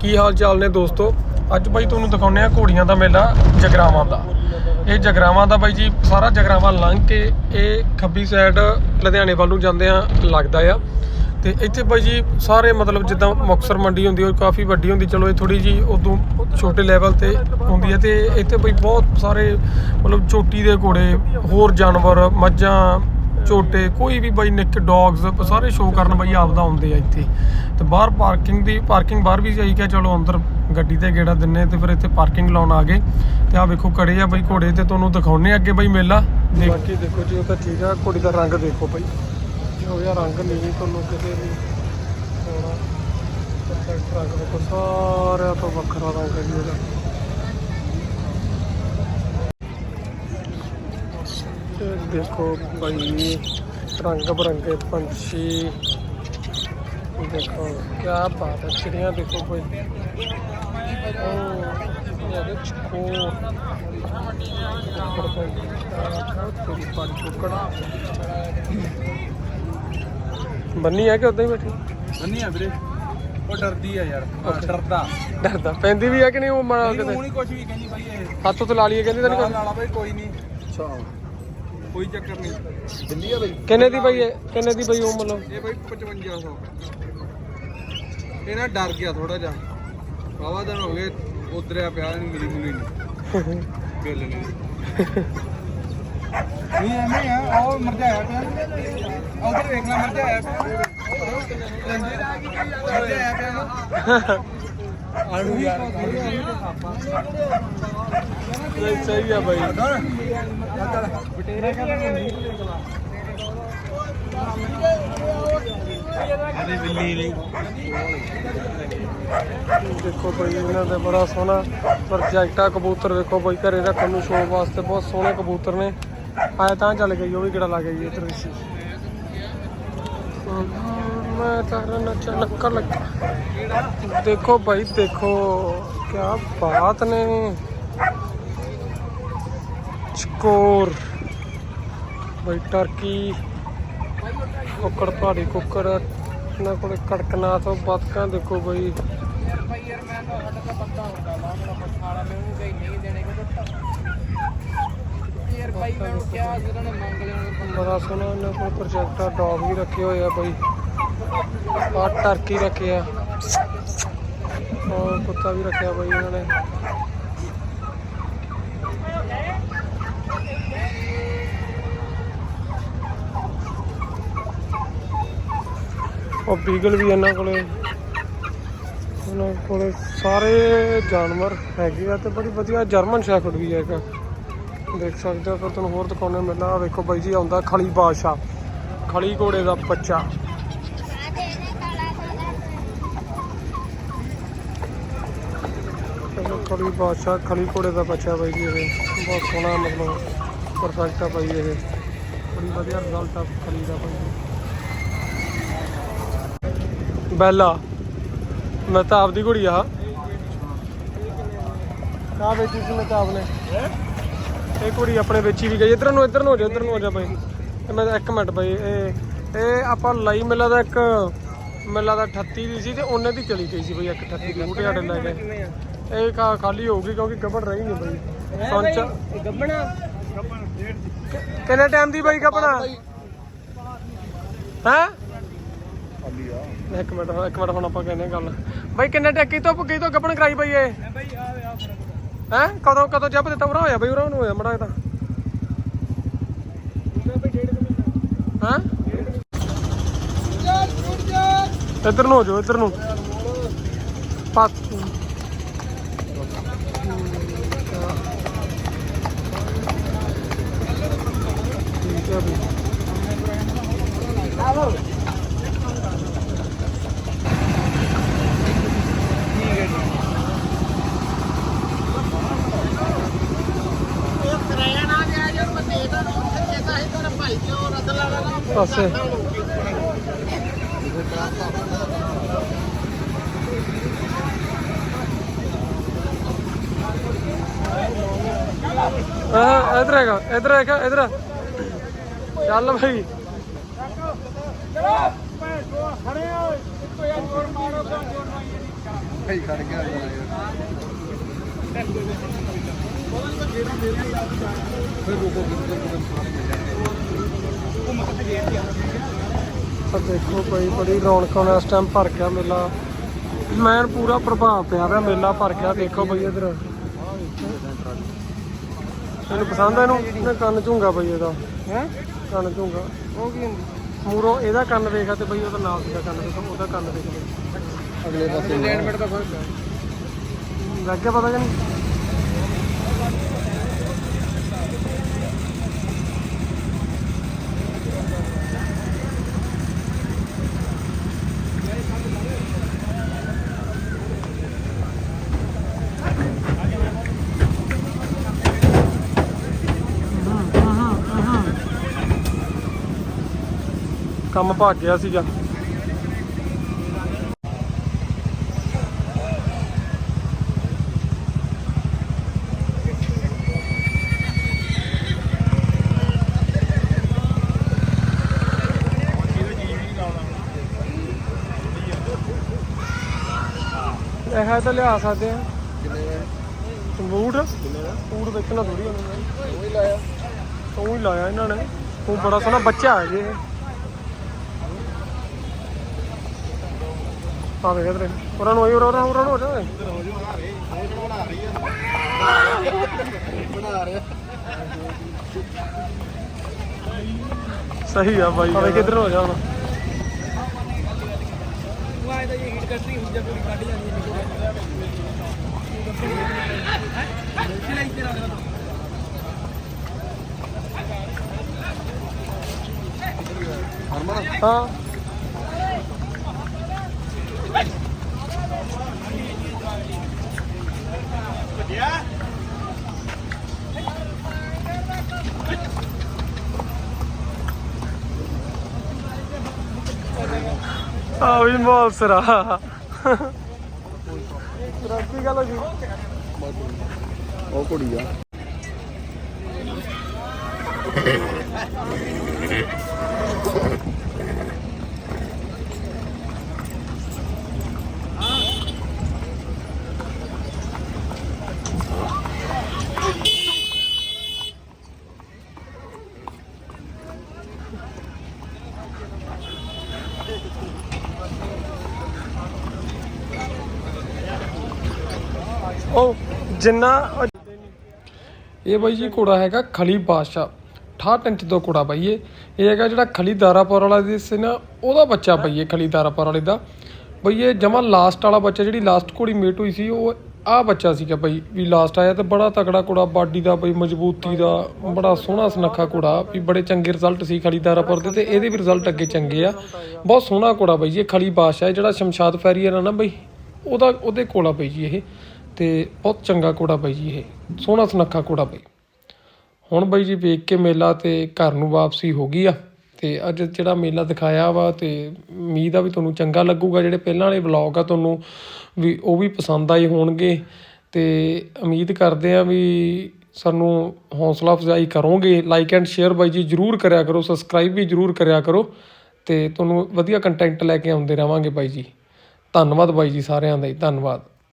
ਕੀ ਹਾਲ ਚਾਲ ਨੇ ਦੋਸਤੋ? ਅੱਜ ਬਾਈ ਤੁਹਾਨੂੰ ਦਿਖਾਉਂਦੇ ਆ ਘੋੜੀਆਂ ਦਾ ਮੇਲਾ, ਜਗਰਾਵਾਂ ਦਾ। ਇਹ ਜਗਰਾਵਾਂ ਦਾ ਬਾਈ ਜੀ ਸਾਰਾ ਜਗਰਾਵਾਂ ਲੰਘ ਕੇ ਇਹ ਖੱਬੀ ਸਾਈਡ ਲੁਧਿਆਣੇ ਵੱਲ ਨੂੰ ਜਾਂਦੇ ਆ ਲੱਗਦਾ ਆ। ਤੇ ਇੱਥੇ ਬਾਈ ਜੀ ਸਾਰੇ ਮਤਲਬ ਜਿੱਦਾਂ ਮੁਕਤਸਰ ਮੰਡੀ ਹੁੰਦੀ ਉਹ ਕਾਫੀ ਵੱਡੀ ਹੁੰਦੀ, ਚਲੋ ਇਹ ਥੋੜੀ ਜੀ ਉਦੋਂ ਛੋਟੇ ਲੈਵਲ ਤੇ ਹੁੰਦੀ ਹੈ ਤੇ ਇੱਥੇ ਬਾਈ ਬਹੁਤ ਸਾਰੇ ਮਤਲਬ ਚੋਟੀ ਦੇ ਘੋੜੇ, ਹੋਰ ਜਾਨਵਰ, ਮੱਝਾਂ ਝੋਟੇ ਕੋਈ ਵੀ ਬਾਈ ਨਿੱਕ ਡੌਗਸ ਸਾਰੇ ਸ਼ੋਅ ਕਰਨ ਬਾਈ ਆਪਦਾ ਆਉਂਦੇ ਆ ਇੱਥੇ। ਤੇ ਬਾਹਰ ਪਾਰਕਿੰਗ ਦੀ ਪਾਰਕਿੰਗ ਬਾਹਰ ਵੀ ਜਾਈ ਕਿ ਚਲੋ ਅੰਦਰ ਗੱਡੀ ਤੇ ਗੇੜਾ ਦਿੰਨੇ ਤੇ ਫਿਰ ਇੱਥੇ ਪਾਰਕਿੰਗ ਲਾਉਣ ਆ ਗਏ। ਤੇ ਆ ਵੇਖੋ ਕੜੇ ਆ ਬਾਈ, ਘੋੜੇ ਤੇ ਤੁਹਾਨੂੰ ਦਿਖਾਉਣੇ ਅੱਗੇ ਬਾਈ ਮੇਲਾ। ਬਾਕੀ ਦੇਖੋ ਜੀ, ਉਹ ਤਾਂ ਠੀਕ ਆ, ਘੋੜੀ ਦਾ ਰੰਗ ਦੇਖੋ ਬਾਈ। ਜੋ ਜਿਹਾ ਰੰਗ ਨਹੀਂ ਤੁਹਾਨੂੰ ਕਿਤੇ ਵੀ ਹੋਣਾ ਪਰਫੈਕਟ ਦੇਖੋ, ਸਾਰਿਆਂ ਤੋਂ ਵੱਖਰਾ ਰੰਗ ਹੈ ਜੀ ਇਹਦਾ ਦੇਖੋ ਬਾਈ ਰੰਗ ਬਰੰਗੇ ਪੰਛੀ। ਦੇਖੋ ਕੀ ਬਾਤ ਹੈ ਚਿੜੀਆਂ ਦੇਖੋ ਉਹ ਤੇਰੀ ਟੁਕੜਾ ਬੰਨੀ ਹੈ ਕਿ ਉਦਾਂ ਹੀ ਬੈਠੀ? ਬੰਨੀ ਆ ਵੀਰੇ। ਉਹ ਡਰਦੀ ਆ ਯਾਰ. ਡਰਦਾ। ਡਰਦਾ। ਪੈਂਦੀ ਵੀ ਹੈ ਕਿ ਨਹੀਂ ਉਹ ਨਹੀਂ ਕਿਤੇ? ਹੁਣੀ ਕੁਝ ਵੀ ਕਹਿੰਦੀ ਬਾਈ ਇਹ। ਹੱਥ ਤੋਂ ਲਾ ਲਈਏ ਕਹਿੰਦੀ ਤਾਂ ਨਹੀਂ ਬਾਈ ਕੋਈ ਨਹੀਂ। ਅੱਛਾ। ਕੋਈ ਚੱਕਰ ਨਹੀਂ। ਦਿੱਲੀ ਆ ਬਾਈ ਕਿੰਨੇ ਦੀ ਬਈ ਇਹ ਕਿੰਨੇ ਦੀ ਬਈ ਉਹ ਮਤਲਬ ਇਹ ਬਾਈ 5500 ਇਹ ਨਾ ਡਰ ਗਿਆ ਥੋੜਾ ਜਿਹਾ। ਬਾਵਾ ਦਿਨ ਹੋ ਗਏ ਉਧਰਿਆ ਪਿਆ ਨਹੀਂ ਮਿਲੀ ਮੁਲੀ ਨਹੀਂ ਬਿੱਲ ਨੇ। ਨਹੀਂ ਐਵੇਂ ਆ ਉਹ ਮਰਜਾਇਆ ਪਿਆ। ਉਧਰ ਵੇਖ ਲੈ ਮਰਜਾਇਆ ਪਿਆ। ਮਰਜਾਇਆ ਪਿਆ। ਆੜੂ ਯਾਰ ਨਹੀਂ ਸਹੀ ਆ ਬਾਈ ਬਟੇਰੇ ਅਰੇ ਬਿੱਲੀ ਨਹੀਂ ਦੇਖੋ ਬਈ, ਇਹਨਾਂ ਦੇ ਬੜਾ ਸੋਹਣਾ ਪ੍ਰੋਜੈਕਟ ਕਬੂਤਰ ਦੇਖੋ ਬਈ, ਘਰੇ ਰੱਖਣ ਨੂੰ ਸ਼ੋਅ ਵਾਸਤੇ ਬਹੁਤ ਸੋਹਣੇ ਕਬੂਤਰ ਨੇ। ਆਇਆ ਤਾਂ ਚੱਲ ਗਈ, ਉਹ ਵੀ ਕਿਹੜਾ ਲੱਗ ਗਈ ਇੱਧਰ ਵਿੱਚ ਮੈਂ ਤਾਂ ਨੱਚਾ ਲੱਗਾ ਦੇਖੋ ਭਾਈ ਦੇਖੋ ਕੀ ਬਾਤ ਨੇ। ਚਕੋਰ। ਬਈ, ਟਰਕੀ। ਕੁੱਕੜ, ਪਹਾੜੀ ਕੁੱਕੜ। ਇਹਨਾਂ ਕੋਲੇ ਕੜਕਨਾਥ ਬਤਕਾਂ ਦੇਖੋ ਬਈ। ਬੜਾ ਸੋਹਣਾ ਇਹਨਾਂ ਕੋਲ ਪ੍ਰੋਜੈਕਟ ਆ ਡੌਗ ਵੀ ਰੱਖੇ ਹੋਏ ਆ ਬਈ। ਆ ਟਰਕੀ ਰੱਖਿਆ ਔਰ ਕੁੱਤਾ ਵੀ ਰੱਖਿਆ ਬਈ ਇਹਨਾਂ ਨੇ। ਉਹ ਬੀਗਲ ਵੀ ਇਹਨਾਂ ਕੋਲੇ। ਉਹਨਾਂ ਕੋਲੇ ਸਾਰੇ ਜਾਨਵਰ ਹੈਗੇ ਆ ਤੇ ਬੜੀ ਵਧੀਆ ਜਰਮਨ ਸ਼ੈਫਰਡ ਵੀ ਹੈਗਾ ਦੇਖ ਸਕਦੇ ਹੋ, ਫਿਰ ਤੁਹਾਨੂੰ ਹੋਰ ਦਿਖਾਉਣੇ ਮਿਲਣਾ ਵੇਖੋ ਬਾਈ ਜੀ, ਆਉਂਦਾ ਖਲੀ ਬਾਦਸ਼ਾਹ। ਖਲੀ ਘੋੜੇ ਦਾ ਬੱਚਾ ਚਲੋ ਖਲੀ ਬਾਦਸ਼ਾਹ ਖਲੀ ਘੋੜੇ ਦਾ ਬੱਚਾ ਬਾਈ ਜੀ ਇਹ। ਬਹੁਤ ਸੋਹਣਾ ਮਤਲਬ ਪਰਫੈਕਟ ਆ ਬਾਈ ਇਹ। ਬੜੀ ਵਧੀਆ ਰਿਜ਼ਲਟ ਆ ਖਲੀ ਦਾ ਬਾਈ ਬੈਲਾ, ਮੈਂ ਤਾਂ ਆਪਦੀ ਕੁੜੀ ਆ। ਕਾ ਵੇਚੀ ਸੀ ਮੈਂ ਤਾਂ ਆਪਨੇ ਇਹ ਕੁੜੀ ਆਪਣੇ ਵੇਚੀ ਵੀ ਗਈ। ਇਧਰ ਨੂੰ ਇਧਰ ਨੂੰ ਹੋ ਜਾ, ਇਧਰ ਨੂੰ ਹੋ ਜਾ ਬਾਈ। ਇਹ ਮੈਂ ਇੱਕ ਮਿੰਟ ਬਾਈ, ਇਹ ਇਹ ਆਪਾਂ ਲਈ ਮੇਲਾ ਦਾ ਇੱਕ, ਮੇਲਾ ਦਾ 38 ਦੀ ਸੀ ਤੇ ਉਹਨੇ ਦੀ ਚਲੀ ਗਈ ਸੀ ਬਾਈ ਇੱਕ 38 ਦੀ। ਬੂਟੇ ਸਾਡੇ ਲੈ ਕੇ। ਇਹ ਖਾ- ਖਾਲੀ ਹੋਊਗੀ ਕਿਉਂਕਿ ਗੱਬੜ ਰਹੀ ਨਹੀਂ ਬਾਈ। ਸੌਂਚ ਗੱਬਣਾ। ਕਿੰਨੇ ਟਾਈਮ ਦੀ ਬਾਈ ਗੱਬਣਾ? ਹੈ? ਖਾਲੀ ਆ। ਇੱਕ ਮਿੰਟ ਇੱਕ ਮਿੰਟ ਹੁਣ ਆਪਾਂ ਕਹਿੰਦੇ ਹਾਂ ਗੱਲ। ਬਾਈ ਕਿੰਨੇ ਟੱਕੀ ਤੋਂ ਕੀ ਤੋਂ ਗੱਬਣ ਕਰਾਈ ਬਾਈ ਇਹ? ਬਾਈ ਆ ਆ। ਹੈ? ਕਦੋਂ ਕਦੋਂ ਜੱਬ ਦਿੱਤਾ ਉਰਾ ਹੋਇਆ ਬਈ ਉਰਾ ਨੂੰ ਹੋਇਆ ਮੜਾ ਇਹਦਾ ਹਾਂ? ਇੱਧਰ ਨੂੰ ਹੋ ਜਾਓ ਇੱਧਰ ਨੂੰ। ਪਾਸ ਠੀਕ ਹੈ ਬਈ ਪਾਸੇ। ਹਾਂ ਇਧਰ ਹੈਗਾ ਇਧਰ ਹੈਗਾ ਇਧਰ। ਚੱਲ ਭਾਈ ਭਾਈ ਖੜ ਗਿਆ ਫਿਰ ਰੁਕੋ ਤਾਂ ਦੇਖੋ ਭਾਈ ਬੜੀ ਰੌਣਕ ਹੁਣ ਇਸ ਟਾਈਮ ਭਰ ਗਿਆ ਮੇਲਾ। ਮੈਨ ਪੂਰਾ ਪ੍ਰਭਾਵ ਪਿਆ ਰਿਹਾ ਮੇਲਾ ਭਰ ਗਿਆ ਦੇਖੋ ਬਈ ਇਧਰ। ਇਹਨੂੰ ਪਸੰਦ ਆ ਇਹਨੂੰ? ਕੰਨ ਝੂੰਗਾ ਬਈ ਇਹਦਾ। ਹੈ? ਕੰਨ ਝੂੰਗਾ ਉਹ ਕੀ ਹੁੰਦੀ? ਮੂਰੋਂ ਇਹਦਾ ਕੰਨ ਵੇਖਾ ਤੇ ਬਈ ਉਹਦਾ ਨਾਲ ਸੀਗਾ ਕੰਨ ਦੇਖੋ ਉਹਦਾ ਕੰਨ ਦੇਖ ਅਗਲੇ ਪਾਸੇ ਅਲਾਈਨਮੈਂਟ ਦਾ ਫ਼ਰਕ ਹੈ। ਲੱਗ ਗਿਆ ਪਤਾ ਕਿ ਨਹੀਂ? ਕੰਮ ਭੱਗ ਗਿਆ ਸੀਗਾ। ਇਹ ਹੈ ਤਾਂ ਲਿਆ ਸਕਦੇ ਆ। ਬੂਟ ਬੂਟ ਵੇਚਣਾ ਥੋੜੀ ਉਹਨਾਂ ਉਹ ਹੀ ਲਾਇਆ। ਉਹ ਹੀ ਲਾਇਆ ਇਹਨਾਂ ਨੇ। ਉਹ ਬੜਾ ਸੋਹਣਾ ਬੱਚਾ ਹੈ ਜੀ ਇਹ। ਆ ਵੇਖ ਇਧਰ ਉਹਨਾਂ ਨੂੰ ਆਈ ਉਹਨਾਂ ਨੂੰ ਹੋ ਜਾਵੇ ਬਣਾ ਰਿਹਾ ਸਹੀ ਆ ਬਾਈ। ਆ ਵੇਖ ਹੋ ਜਾ ਹੁਣ। ਹਰਮਨ ਹਾਂ। ਆ ਵੀ ਮਾਲ ਸਰਾ। ਗੱਲ ਹੋ ਗਈ ਉਹ ਕੁੜੀ ਆ। ਉਹ ਜਿੰਨਾ ਇਹ ਬਾਈ ਜੀ ਘੋੜਾ ਹੈਗਾ ਖਲੀ ਬਾਦਸ਼ਾਹ। 68 ਇੰਚ ਦਾ ਘੋੜਾ ਬਾਈ ਇਹ। ਇਹ ਹੈਗਾ ਜਿਹੜਾ ਖਲੀ ਦਾਰਾਪੁਰ ਵਾਲਾ ਦੀ ਸੀ ਨਾ, ਉਹਦਾ ਬੱਚਾ ਬਾਈ ਇਹ ਖਲੀ ਦਾਰਾਪੁਰ ਵਾਲੇ ਦਾ। ਬਈ ਇਹ ਜਮਾ ਲਾਸਟ ਵਾਲਾ ਬੱਚਾ, ਜਿਹੜੀ ਲਾਸਟ ਘੋੜੀ ਮੇਟ ਹੋਈ ਸੀ, ਉਹ ਆਹ ਬੱਚਾ ਸੀਗਾ ਬਾਈ, ਵੀ ਲਾਸਟ ਆਇਆ ਤੇ ਬੜਾ ਤਕੜਾ ਘੋੜਾ, ਬਾਡੀ ਦਾ ਬਈ, ਮਜ਼ਬੂਤੀ ਦਾ, ਬੜਾ ਸੋਹਣਾ ਸੁਨੱਖਾ ਘੋੜਾ, ਵੀ ਬੜੇ ਚੰਗੇ ਰਿਜ਼ਲਟ ਸੀ ਖਲੀਦਾਰਾਪੁਰ ਦੇ ਤੇ ਇਹਦੇ ਵੀ ਰਿਜ਼ਲਟ ਅੱਗੇ ਚੰਗੇ ਆ। ਬਹੁਤ ਸੋਹਣਾ ਘੋੜਾ ਬਾਈ ਇਹ ਖਲੀ ਬਾਦਸ਼ਾਹ ਜਿਹੜਾ ਸ਼ਮਸ਼ਾਦ ਫੈਰੀਅਰ ਆ ਨਾ ਬਈ, ਉਹਦਾ, ਉਹਦੇ ਕੋਲ ਆ ਬਾਈ ਜੀ ਇਹ। ਤੇ ਬਹੁਤ ਚੰਗਾ ਘੋੜਾ ਬਾਈ ਜੀ ਇਹ। ਸੋਹਣਾ ਸੁਨੱਖਾ ਘੋੜਾ ਬਾਈ। ਹੁਣ ਬਾਈ ਜੀ ਵੇਖ ਕੇ ਮੇਲਾ ਤੇ ਘਰ ਨੂੰ ਵਾਪਸੀ ਹੋ ਗਈ ਆ ਤੇ ਅੱਜ ਜਿਹੜਾ ਮੇਲਾ ਦਿਖਾਇਆ ਵਾ ਤੇ ਉਮੀਦ ਆ ਵੀ ਤੁਹਾਨੂੰ ਚੰਗਾ ਲੱਗੂਗਾ। ਜਿਹੜੇ ਪਹਿਲਾਂ ਵਾਲੇ ਵਲੌਗ ਆ ਤੁਹਾਨੂੰ ਵੀ ਉਹ ਵੀ ਪਸੰਦ ਆਏ ਹੋਣਗੇ ਤੇ ਉਮੀਦ ਕਰਦੇ ਆ ਵੀ ਸਾਨੂੰ ਹੌਸਲਾ ਅਫਜ਼ਾਈ ਕਰੋਗੇ। ਲਾਈਕ ਐਂਡ ਸ਼ੇਅਰ ਬਾਈ ਜੀ ਜਰੂਰ ਕਰਿਆ ਕਰੋ। ਸਬਸਕ੍ਰਾਈਬ ਵੀ ਜਰੂਰ ਕਰਿਆ ਕਰੋ ਤੇ ਤੁਹਾਨੂੰ ਵਧੀਆ ਕੰਟੈਂਟ ਲੈ ਕੇ ਆਉਂਦੇ ਰਵਾਂਗੇ ਬਾਈ ਜੀ। ਧੰਨਵਾਦ ਬਾਈ ਜੀ ਸਾਰਿਆਂ ਦਾ ਜੀ। ਧੰਨਵਾਦ।